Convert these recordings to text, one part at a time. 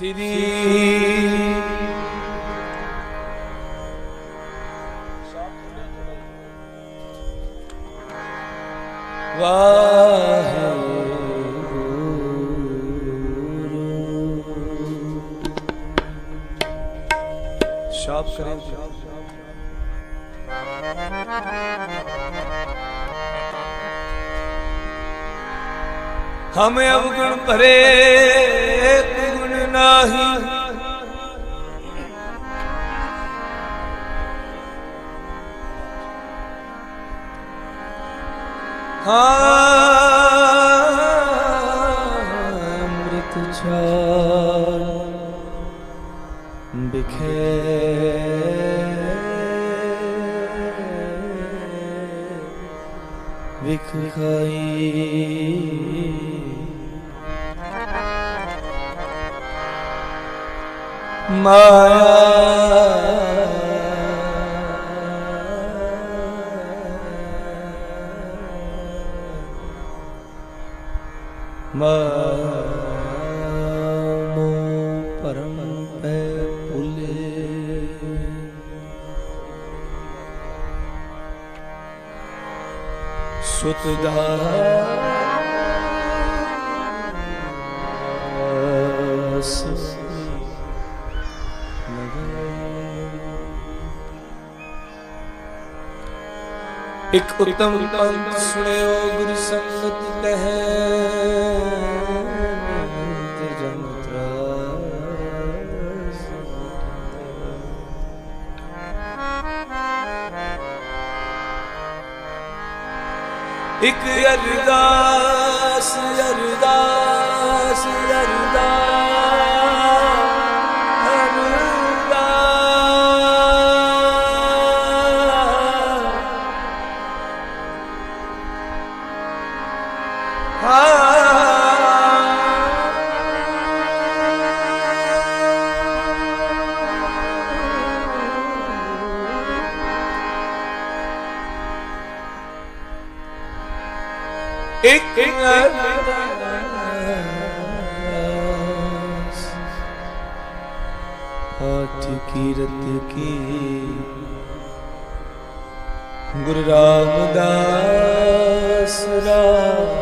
ਸ੍ਰੀ। Waheguru. Shop ਕਰੇ ਹਮ ਅਵਗੁਣ ਭਰੇ। ਗੁਣ ਨਾਹੀ ਹਾਂ ਅੰਮ੍ਰਿਤ ਛਾਲ ਬਿਖੇ ਵਿਖ My. ਇਕ ਉਤਮ ਪੰਥ ਸੁਣਿਓ ਗੁਰ ਸੰਗਤ ਤਹਿ ਤੇ ਜਨ ਤਰਾਸ ਇਕ ਅਰਦਾਸ ਅਰਦਾਸ ਅਰਦਾਸ ਰਾਮਦਾਸ ਰਾਖੋ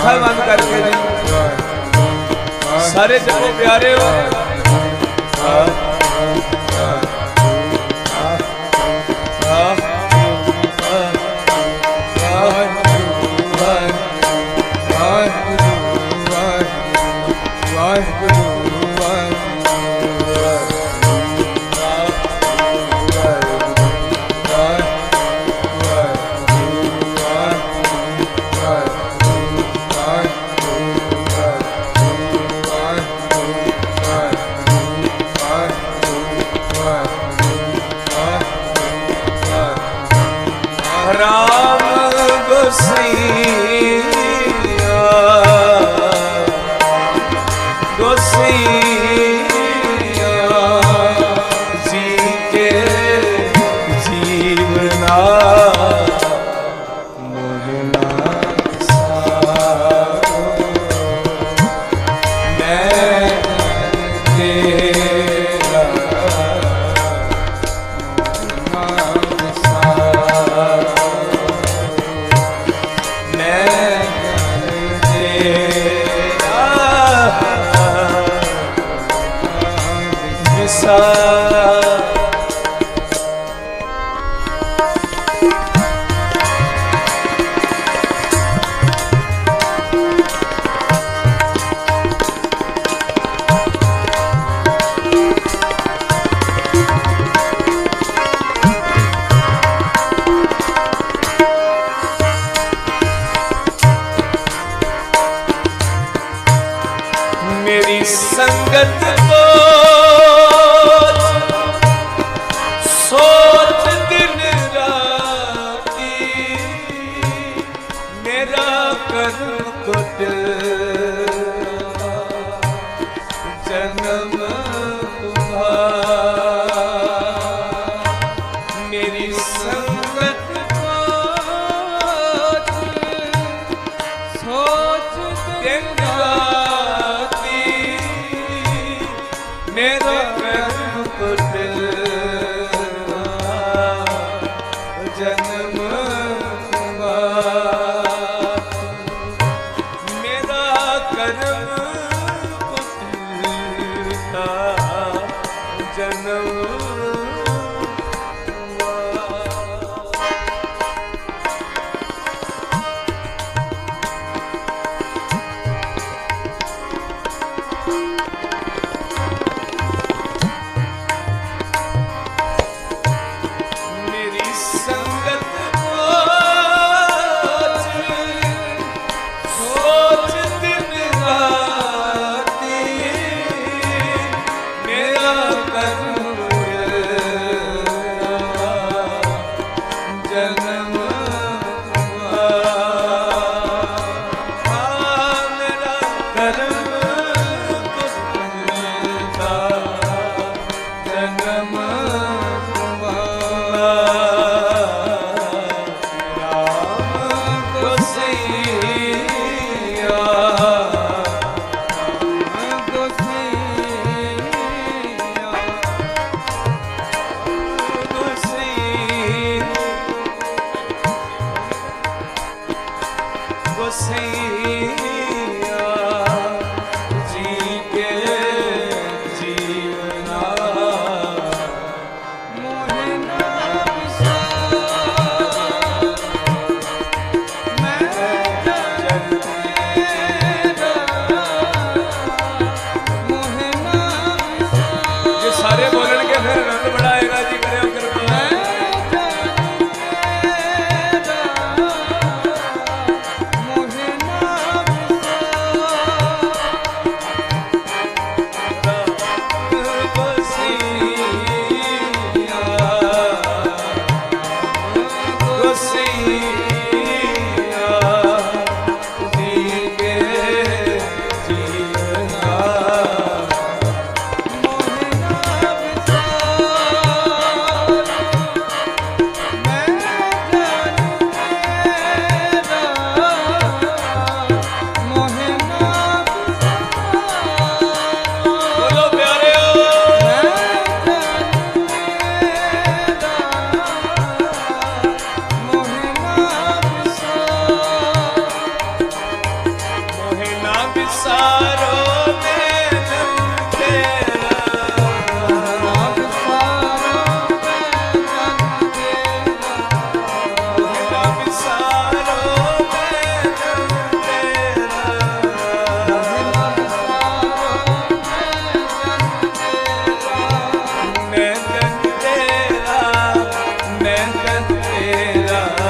ਅੱਖਾਂ ਬੰਦ ਕਰਕੇ ਜੀ। ਸਾਰੇ ਜਨੋ ਪਿਆਰੇ ਹੋ। ਮੇਰੀ ਸੰਗਤ ਕੋ ਤੇਰਾ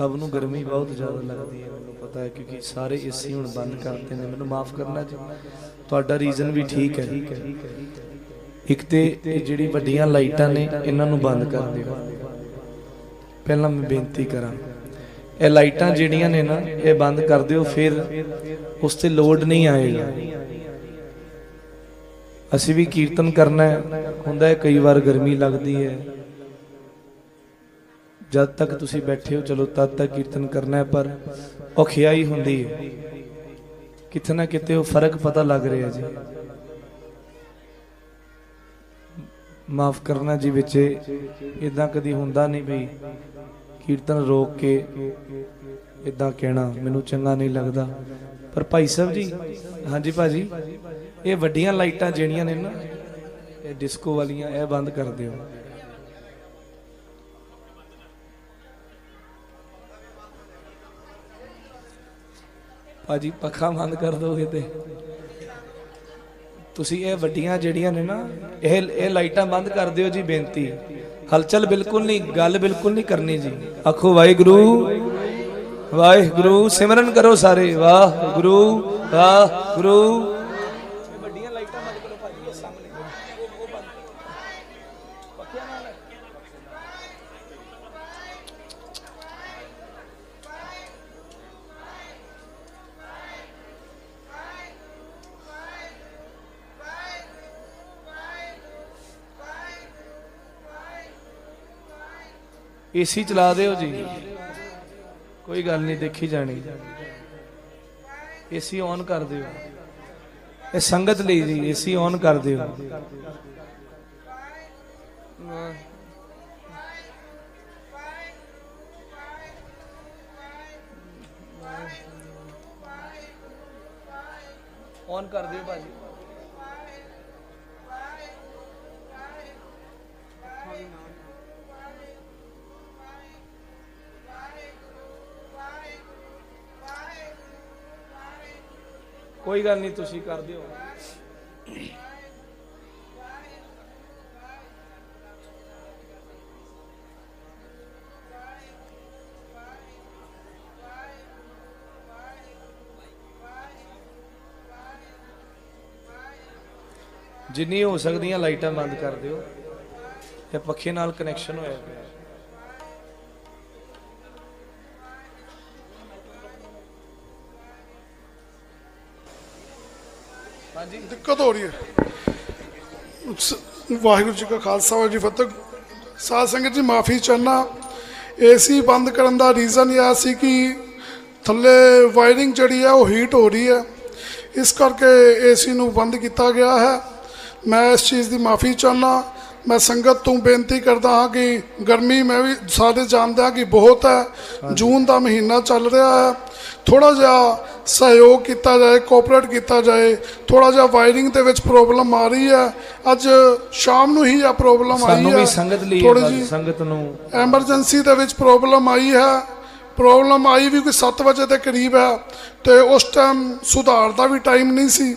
ਸਭ ਨੂੰ ਗਰਮੀ ਬਹੁਤ ਜ਼ਿਆਦਾ ਲੱਗਦੀ ਹੈ, ਮੈਨੂੰ ਪਤਾ ਹੈ, ਕਿਉਂਕਿ ਸਾਰੇ ਏਸੀ ਹੁਣ ਬੰਦ ਕਰਤੇ ਨੇ। ਮੈਨੂੰ ਮਾਫ ਕਰਨਾ ਜੀ। ਤੁਹਾਡਾ ਰੀਜ਼ਨ ਵੀ ਠੀਕ ਹੈ। ਇੱਕ ਤੇ ਜਿਹੜੀ ਵੱਡੀਆਂ ਲਾਈਟਾਂ ਨੇ, ਇਹਨਾਂ ਨੂੰ ਬੰਦ ਕਰ ਦਿਓ। ਪਹਿਲਾਂ ਮੈਂ ਬੇਨਤੀ ਕਰਾਂ, ਇਹ ਲਾਈਟਾਂ ਜਿਹੜੀਆਂ ਨੇ ਨਾ, ਇਹ ਬੰਦ ਕਰ ਦਿਓ, ਫਿਰ ਉਸ ਤੇ ਲੋਡ ਨਹੀਂ ਆਏਗਾ। ਅਸੀਂ ਵੀ ਕੀਰਤਨ ਕਰਨਾ ਹੁੰਦਾ ਹੈ, ਕਈ ਵਾਰ ਗਰਮੀ ਲੱਗਦੀ ਹੈ। ਜਦ ਤੱਕ ਤੁਸੀਂ ਬੈਠੇ ਹੋ, ਚਲੋ ਤਦ ਤੱਕ ਕੀਰਤਨ ਕਰਨਾ ਹੈ, ਪਰ ਔਖਿਆਈ ਹੁੰਦੀ ਹੈ। ਕਿਤੇ ਨਾ ਕਿਤੇ ਉਹ ਫ਼ਰਕ ਪਤਾ ਲੱਗ ਰਿਹਾ ਜੀ। ਮਾਫ ਕਰਨਾ ਜੀ ਵਿੱਚ ਇਦਾਂ ਕਦੀ ਹੁੰਦਾ ਨਹੀਂ ਵੀ ਕੀਰਤਨ ਰੋਕ ਕੇ ਇਦਾਂ ਕਹਿਣਾ ਮੈਨੂੰ ਚੰਗਾ ਨਹੀਂ ਲੱਗਦਾ। ਪਰ ਭਾਈ ਸਾਹਿਬ ਜੀ, ਹਾਂਜੀ ਭਾਜੀ, ਇਹ ਵੱਡੀਆਂ ਲਾਈਟਾਂ ਜਿਹੜੀਆਂ ਨੇ ਨਾ, ਇਹ ਡਿਸਕੋ ਵਾਲੀਆਂ, ਇਹ ਬੰਦ ਕਰ ਦਿਓ। ਭਾਜੀ ਪੱਖਾ ਬੰਦ ਕਰ ਦੋਗੇ ਤੇ ਤੁਸੀਂ ਇਹ ਵੱਡੀਆਂ ਜਿਹੜੀਆਂ ਨੇ ਨਾ, ਇਹ ਇਹ ਲਾਈਟਾਂ ਬੰਦ ਕਰ ਦਿਓ ਜੀ ਬੇਨਤੀ। ਹਲਚਲ ਬਿਲਕੁਲ ਨਹੀਂ, ਗੱਲ ਬਿਲਕੁਲ ਨਹੀਂ ਕਰਨੀ ਜੀ। ਆਖੋ ਵਾਹਿਗੁਰੂ ਵਾਹਿਗੁਰੂ, ਸਿਮਰਨ ਕਰੋ ਸਾਰੇ। ਵਾਹਿਗੁਰੂ ਵਾਹਿਗੁਰੂ। ਏਸੀ ਚਲਾ ਦਿਓ ਜੀ। ਕੋਈ ਗੱਲ ਨਹੀਂ, ਦੇਖੀ ਜਾਣੀ। ਏਸੀ ਔਨ ਕਰ ਦਿਓ। ਇਹ ਸੰਗਤ ਲਈ ਜੀ ਏਸੀ ਔਨ ਕਰ ਦਿਓ। ਔਨ ਕਰ ਦਿਓ ਭਾਜੀ। ਕੋਈ ਗੱਲ ਨਹੀਂ, ਤੁਸੀਂ ਕਰ ਦਿਓ। ਜਿੰਨੀ ਹੋ ਸਕਦੀਆਂ ਲਾਈਟਾਂ ਬੰਦ ਕਰ ਦਿਓ ਇਹ ਪੱਖੇ ਨਾਲ ਕਨੈਕਸ਼ਨ ਹੋਇਆ ਪਿਆ। ਹਾਂਜੀ। ਦਿੱਕਤ ਹੋ ਰਹੀ ਹੈ। ਸ- ਵਾਹਿਗੁਰੂ ਜੀ ਕਾ ਖਾਲਸਾ, ਵਾਹਿਗੁਰੂ ਜੀ ਫਤਿਹ। ਸਾਧ ਸੰਗਤ ਜੀ, ਮਾਫੀ ਚਾਹਨਾ ਏਸੀ ਬੰਦ ਕਰਨ ਦਾ ਰੀਜ਼ਨ ਇਹ ਸੀ ਕਿ ਥੱਲੇ ਵਾਇਰਿੰਗ ਜਿਹੜੀ ਹੈ ਉਹ ਹੀਟ ਹੋ ਰਹੀ ਹੈ। ਇਸ ਕਰਕੇ ਏਸੀ ਨੂੰ ਬੰਦ ਕੀਤਾ ਗਿਆ ਹੈ। ਮੈਂ ਇਸ ਚੀਜ਼ ਦੀ ਮਾਫੀ ਚਾਹਨਾ ਮੈਂ ਸੰਗਤ ਤੋਂ ਬੇਨਤੀ ਕਰਦਾ ਹਾਂ ਕਿ ਗਰਮੀ ਮੈਂ ਵੀ ਸਾਰੇ ਜਾਣਦੇ ਹਾਂ ਕਿ ਬਹੁਤ ਹੈ। ਜੂਨ ਦਾ ਮਹੀਨਾ ਚੱਲ ਰਿਹਾ ਹੈ। ਥੋੜਾ ਜਿਹਾ ਸਹਿਯੋਗ ਕੀਤਾ ਜਾਏ ਕੋਆਪਰੇਟ ਕੀਤਾ ਜਾਏ ਥੋੜਾ ਜਿਹਾ ਵਾਇਰਿੰਗ ਦੇ ਵਿੱਚ ਪ੍ਰੋਬਲਮ ਆ ਰਹੀ ਹੈ। ਅੱਜ ਸ਼ਾਮ ਨੂੰ ਹੀ ਇਹ ਪ੍ਰੋਬਲਮ ਆਈ ਸਾਨੂੰ ਹੈ। ਵੀ ਸੰਗਤ ਲਈ ਥੋੜ੍ਹੀ ਹੈ, ਜਿਹੀ ਸੰਗਤ ਨੂੰ। ਐਮਰਜੈਂਸੀ ਦੇ ਵਿੱਚ ਪ੍ਰੋਬਲਮ ਆਈ ਹੈ। ਪ੍ਰੋਬਲਮ ਆਈ ਵੀ ਕੋਈ 7 ਵਜੇ ਦੇ ਕਰੀਬ ਹੈ ਤੇ ਉਸ ਟਾਈਮ ਸੁਧਾਰ ਦਾ ਵੀ ਟਾਈਮ ਨਹੀਂ ਸੀ।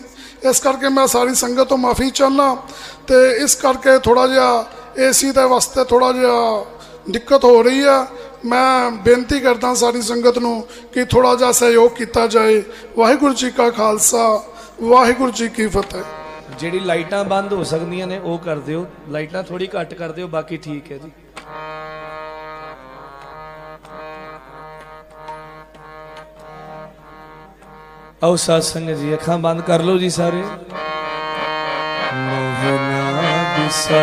ਇਸ ਕਰਕੇ ਮੈਂ ਸਾਰੀ ਸੰਗਤ ਤੋਂ ਮਾਫੀ ਚਾਹੁੰਦਾ ਤੇ ਇਸ ਕਰਕੇ ਥੋੜਾ ਜਿਹਾ ਏਸੀ ਦੇ ਵਾਸਤੇ ਥੋੜਾ ਜਿਹਾ ਦਿੱਕਤ ਹੋ ਰਹੀ ਹੈ ਮੈਂ ਬੇਨਤੀ ਕਰਦਾ ਸਾਰੀ ਸੰਗਤ ਨੂੰ ਕਿ ਥੋੜਾ ਜਿਹਾ ਸਹਿਯੋਗ ਕੀਤਾ ਜਾਏ। ਵਾਹਿਗੁਰੂ ਜੀ ਕਾ ਖਾਲਸਾ, ਵਾਹਿਗੁਰੂ ਜੀ ਕੀ ਫਤਿਹ। ਜਿਹੜੀ ਲਾਈਟਾਂ ਬੰਦ ਹੋ ਸਕਦੀਆਂ ਨੇ, ਉਹ ਕਰ ਦਿਓ। ਲਾਈਟਾਂ ਥੋੜੀ ਘੱਟ ਕਰ ਦਿਓ, ਬਾਕੀ ਠੀਕ ਹੈ ਜੀ। ਆਓ ਸਾਧ ਸੰਗਤ ਜੀ ਅੱਖਾਂ ਬੰਦ ਕਰ ਲਓ ਜੀ ਸਾਰੇ। ਮੋਹਨਾ ਦਿਸਾ